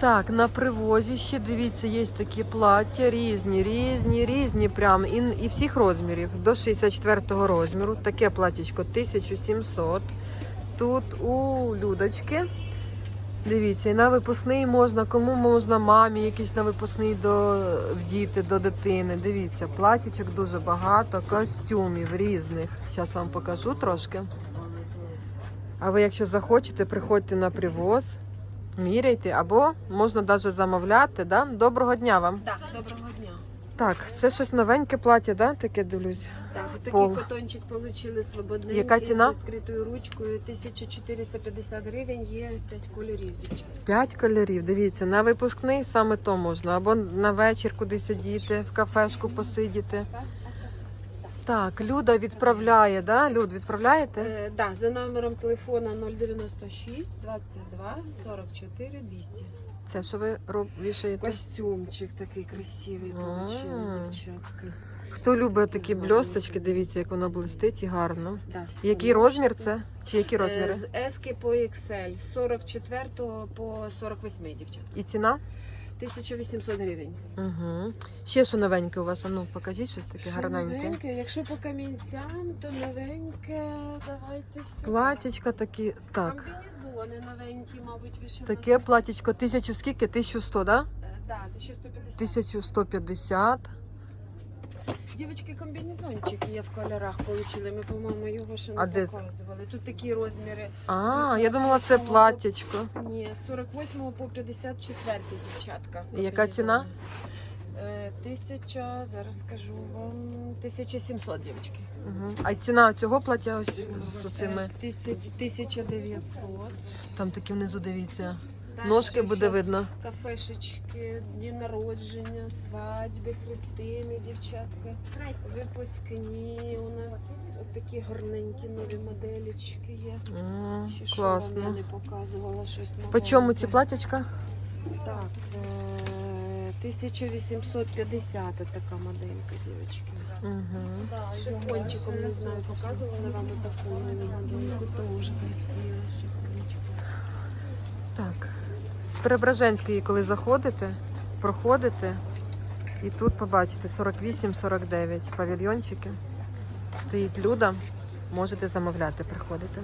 Так, на привозі ще дивіться, є такі плаття різні, різні, різні, прям і, і всіх розмірів. До 64-го розміру. Таке платтячко 1700. Тут у Людочки. Дивіться, і на випускний можна, кому можна мамі якийсь на випускний до діти, до дитини. Дивіться, платічок дуже багато, костюмів різних. Зараз вам покажу трошки. А ви, якщо захочете, приходьте на привоз, міряйте, або можна навіть замовляти. Да? Доброго дня вам. Так, доброго дня. Так, це щось новеньке плаття, да? таке дивлюсь. Так, отакий Пол. котончик отримали свободний. Яка ціна? З відкритою ручкою 1450 гривень, є 5 кольорів, дівчата. П'ять кольорів. Дивіться, на випускний саме то можна. Або на вечір кудись сидіти, в кафешку посидіти. Так, Люда відправляє, да? Люд, відправляєте? Е, да, за номером телефона 096 22 44 200. Це що ви роб... вішаєте? Костюмчик такий красивий А. получили, дівчатка. Хто любить такі бльосточки, дивіться, як воно блистить і гарно. Да. Який розмір це? Чи які Е, розміри? З S по XL, з 44 по 48, дівчата. І ціна? 1800 гривень. Угу. Ще що новеньке у вас? А ну покажіть щось таке Що гарненьке. новеньке? Якщо по камінцям, то новеньке, давайте сюди. Платічка такі. Так. Комбінезони новенькі, мабуть, вишивані. Таке платічко тисячу скільки? 1100, да? Е, Да, 1150. 1150. Дівчатки, комбінезончик є в кольорах получили. Ми, по-моєму, його ще не А де? показували. Тут такі розміри. А, я думала, це 48-го. платтячко. Ні, з 48 по 54 дівчатка. І яка ціна? Е, Тисяча, зараз скажу вам, 1700, дівчатки. Угу. А ціна цього плаття ось з цими. Е, 1900. Там такі внизу дивіться. Дальше Ножки буде щас видно. Кафешечки, дні народження, свадьби, хрестини, дівчатка. Випускні. У нас такі гарненькі нові моделічки є. М, Ще що вам я Класно. не показувала щось нове. По чому ці платтячка? Так, е, 1850 така моделька, дівчатки. Угу. Шифончиком, не знаю, показувала вам таку дуже красива з шифончиком. Так. З Преображенської, коли заходите, проходите, і тут побачите 48-49 павільйончики. Стоїть люда, можете замовляти, приходите.